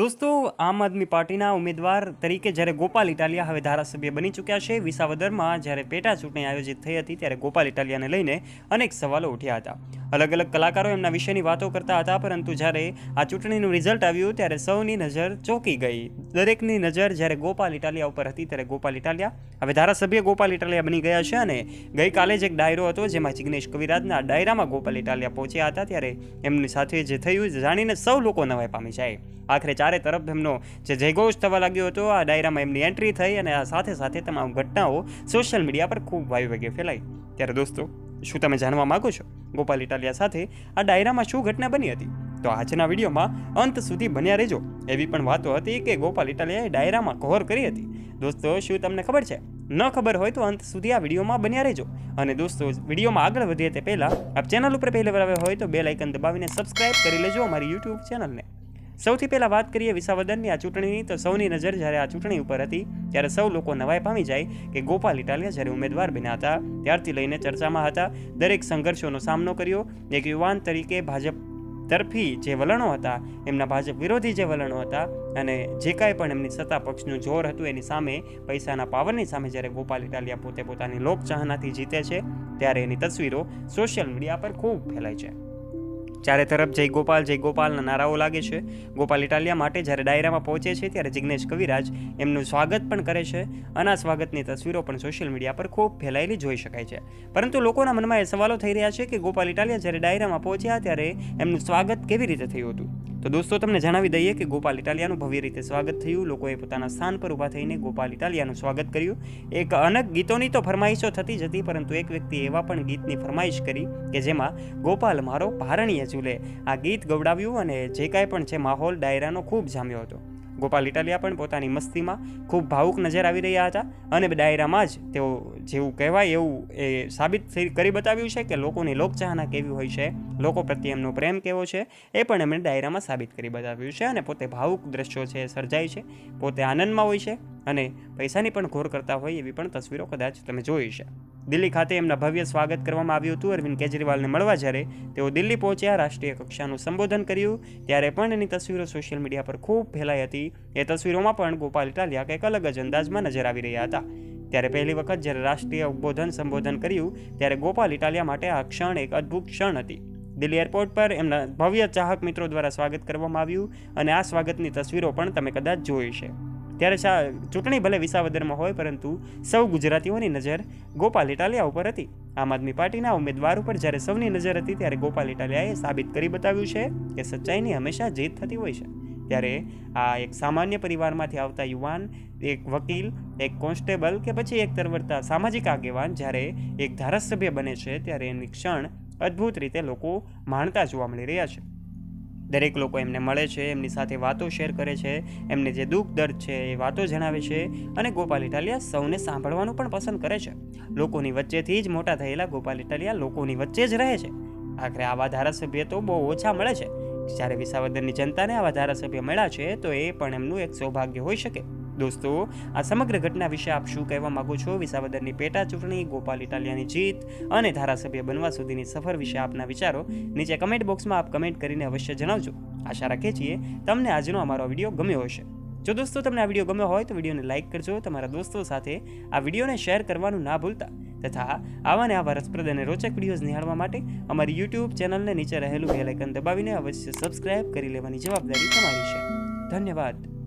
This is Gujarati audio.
દોસ્તો, આમ આદમી પાર્ટીના ઉમેદવાર તરીકે જ્યારે ગોપાલ ઇટાલિયા હવે ધારાસભ્ય બની ચૂક્યા છે, વિસાવદરમાં જ્યારે પેટા ચૂંટણી આયોજિત થઈ હતી, ત્યારે ગોપાલ ઇટાલિયાને લઈને અનેક સવાલો ઉઠ્યા હતા. અલગ અલગ કલાકારો એમના વિશેની વાતો કરતા હતા, પરંતુ જ્યારે આ ચૂંટણીનું રિઝલ્ટ આવ્યું ત્યારે સૌની નજર ચોંકી ગઈ. દરેકની નજર જ્યારે ગોપાલ ઇટાલિયા ઉપર હતી ત્યારે ગોપાલ ઇટાલિયા, હવે ધારાસભ્ય ગોપાલ ઇટાલિયા બની ગયા છે અને ગઈકાલે જ એક ડાયરો હતો જેમાં જિગ્નેશ કવિરાજના ડાયરામાં ગોપાલ ઇટાલિયા પહોંચ્યા હતા ત્યારે એમની સાથે જે થયું જાણીને સૌ લોકો નવાઈ પામી જાય. આખરે ચારે તરફ એમનો જે જયઘોષ થવા લાગ્યો હતો, આ ડાયરામાં એમની એન્ટ્રી થઈ અને આ સાથે સાથે તમામ ઘટનાઓ સોશિયલ મીડિયા પર ખૂબ વાયુ વેગે ફેલાઈ. ત્યારે દોસ્તો, શું તમે જાણવા માગો છો? ગોપાલ ઇટાલિયા સાથે આ ડાયરામાં શું ઘટના બની હતી? તો આજના વિડીયોમાં અંત સુધી બન્યા રહેજો. એવી પણ વાતો હતી કે ગોપાલ ઇટાલિયાએ ડાયરામાં કહોર કરી હતી. દોસ્તો, શું તમને ખબર છે? ન ખબર હોય તો અંત સુધી આ વિડીયોમાં બન્યા રહેજો. અને દોસ્તો, વિડીયોમાં આગળ વધીએ તે પહેલાં, આપ ચેનલ ઉપર પહેલી વાર આવ્યા હોય તો બે લાઇકન દબાવીને સબસ્ક્રાઇબ કરી લેજો અમારી યુટ્યુબ ચેનલને. સૌથી પહેલાં વાત કરીએ વિસાવદનની આ ચૂંટણીની, તો સૌની નજર જ્યારે આ ચૂંટણી ઉપર હતી, ત્યારે સૌ લોકો નવાઈ પામી જાય કે ગોપાલ ઇટાલિયા જ્યારે ઉમેદવાર બન્યા હતા, ત્યારથી લઈને ચર્ચામાં હતા, દરેક સંઘર્ષોનો સામનો કર્યો. એક યુવાન તરીકે ભાજપ તરફી જે વલણો હતા, એમના ભાજપ વિરોધી જે વલણો હતા અને જે કાંઈ પણ એમની સત્તા પક્ષનું જોર હતું, એની સામે પૈસાના પાવરની સામે જ્યારે ગોપાલ ઇટાલિયા પોતે પોતાની લોકચાહનાથી જીતે છે, ત્યારે એની તસવીરો સોશિયલ મીડિયા પર ખૂબ ફેલાય છે. ચારે તરફ જય ગોપાલ, જય ગોપાલના નારાઓ લાગે છે. ગોપાલ ઇટાલિયા માટે જ્યારે ડાયરામાં પહોંચે છે ત્યારે જિગ્નેશ કવિરાજ એમનું સ્વાગત પણ કરે છે. અને આ સ્વાગતની તસવીરો પણ સોશિયલ મીડિયા પર ખૂબ ફેલાયેલી જોઈ શકાય છે. પરંતુ લોકોના મનમાં એ સવાલો થઈ રહ્યા છે કે ગોપાલ ઇટાલિયા જ્યારે ડાયરામાં પહોંચ્યા ત્યારે એમનું સ્વાગત કેવી રીતે થયું હતું? તો દોસ્તો, તમને જણાવી દઈએ કે ગોપાલ ઇટાલિયાનું ભવ્ય રીતે સ્વાગત થયું. લોકોએ પોતાના સ્થાન પર ઊભા થઈને ગોપાલ ઇટાલિયાનું સ્વાગત કર્યું. એક અનેક ગીતોની તો ફરમાઈશો થતી જ હતી, પરંતુ એક વ્યક્તિ એવા પણ ગીતની ફરમાઈશ કરી કે જેમાં, ગોપાલ, મારો ભારણીય ઝૂલે. આ ગીત ગવડાવ્યું અને જે કાંઈ પણ છે, માહોલ, ડાયરાનો ખૂબ જામ્યો હતો. ગોપાલ ઇટાલિયા પણ પોતાની મસ્તીમાં ખૂબ ભાવુક નજર આવી રહ્યા હતા અને ડાયરામાં જ તેઓ જેવું કહેવાય એવું એ સાબિત કરી બતાવ્યું છે કે લોકોની લોકચાહના કેવી હોય છે, લોકો પ્રત્યે એમનો પ્રેમ કેવો છે, એ પણ એમણે ડાયરામાં સાબિત કરી બતાવ્યું છે અને પોતે ભાવુક દ્રશ્યો છે સર્જાય છે, પોતે આનંદમાં હોય છે અને પૈસાની પણ ઘોર કરતા હોય એવી પણ તસવીરો કદાચ તમે જોઈ છે. દિલ્હી ખાતે એમના ભવ્ય સ્વાગત કરવામાં આવ્યું હતું. અરવિંદ કેજરીવાલને મળવા જ્યારે તેઓ દિલ્હી પહોંચ્યા, રાષ્ટ્રીય કક્ષાનું સંબોધન કર્યું. ત્યારે પણ એની તસવીરો સોશિયલ મીડિયા પર ખૂબ ફેલાઈ હતી. એ તસવીરોમાં પણ ગોપાલ ઇટાલિયા કંઈક અલગ જ અંદાજમાં નજર આવી રહ્યા હતા. ત્યારે પહેલી વખત જ્યારે રાષ્ટ્રીય ઉદબોધન સંબોધન કર્યું, ત્યારે ગોપાલ ઇટાલિયા માટે આ ક્ષણ એક અદ્ભુત ક્ષણ હતી. દિલ્હી એરપોર્ટ પર એમના ભવ્ય ચાહક મિત્રો દ્વારા સ્વાગત કરવામાં આવ્યું અને આ સ્વાગતની તસવીરો પણ તમે કદાચ જોઈ છે ત્યારે શા ચૂંટણી ભલે વિસાવદરમાં હોય, પરંતુ સૌ ગુજરાતીઓની નજર ગોપાલ ઇટાલિયા ઉપર હતી. આમ આદમી પાર્ટીના ઉમેદવાર ઉપર જ્યારે સૌની નજર હતી, ત્યારે ગોપાલ ઇટાલિયાએ સાબિત કરી બતાવ્યું છે કે સચ્ચાઈની હંમેશા જીત થતી હોય છે. ત્યારે આ એક સામાન્ય પરિવારમાંથી આવતા યુવાન, એક વકીલ, એક કોન્સ્ટેબલ કે પછી એક તરવરતા સામાજિક આગેવાન જ્યારે એક ધારાસભ્ય બને છે, ત્યારે એની ક્ષણ અદ્ભુત રીતે લોકો માણતા જોવા મળી રહ્યા છે. દરેક લોકો એમને મળે છે, એમની સાથે વાતો શેર કરે છે, એમને જે દુઃખ, દર્દ છે એ વાતો જણાવે છે અને ગોપાલ ઇટાલિયા સૌને સાંભળવાનું પણ પસંદ કરે છે. લોકોની વચ્ચેથી જ મોટા થયેલા ગોપાલ ઇટાલિયા લોકોની વચ્ચે જ રહે છે. આખરે આવા ધારાસભ્ય તો બહુ ઓછા મળે છે. જ્યારે વિસાવદરની જનતાને આવા ધારાસભ્ય મળ્યા છે, તો એ પણ એમનું એક સૌભાગ્ય હોઈ શકે. દોસ્તો, આ સમગ્ર ઘટના વિશે આપ શું કહેવા માગો છો? વિસાવદરની પેટા ચૂંટણી, ગોપાલ ઇટાલિયાની જીત અને ધારાસભ્ય બનવા સુધીની સફર વિશે આપના વિચારો નીચે કમેન્ટ બોક્સમાં આપ કમેન્ટ કરીને અવશ્ય જણાવજો. આશા રાખીએ છીએ તમને આજનો અમારો વીડિયો ગમ્યો હશે. જો દોસ્તો તમને આ વીડિયો ગમ્યો હોય તો વિડીયોને લાઇક કરજો, તમારા દોસ્તો સાથે આ વિડીયોને શેર કરવાનું ના ભૂલતા. તથા આવા ને આવા રસપ્રદ અને રોચક વિડીયોઝ નિહાળવા માટે અમારી યુટ્યુબ ચેનલને નીચે રહેલું બેલ આઇકન દબાવીને અવશ્ય સબસ્ક્રાઇબ કરી લેવાની જવાબદારી તમારી છે. ધન્યવાદ.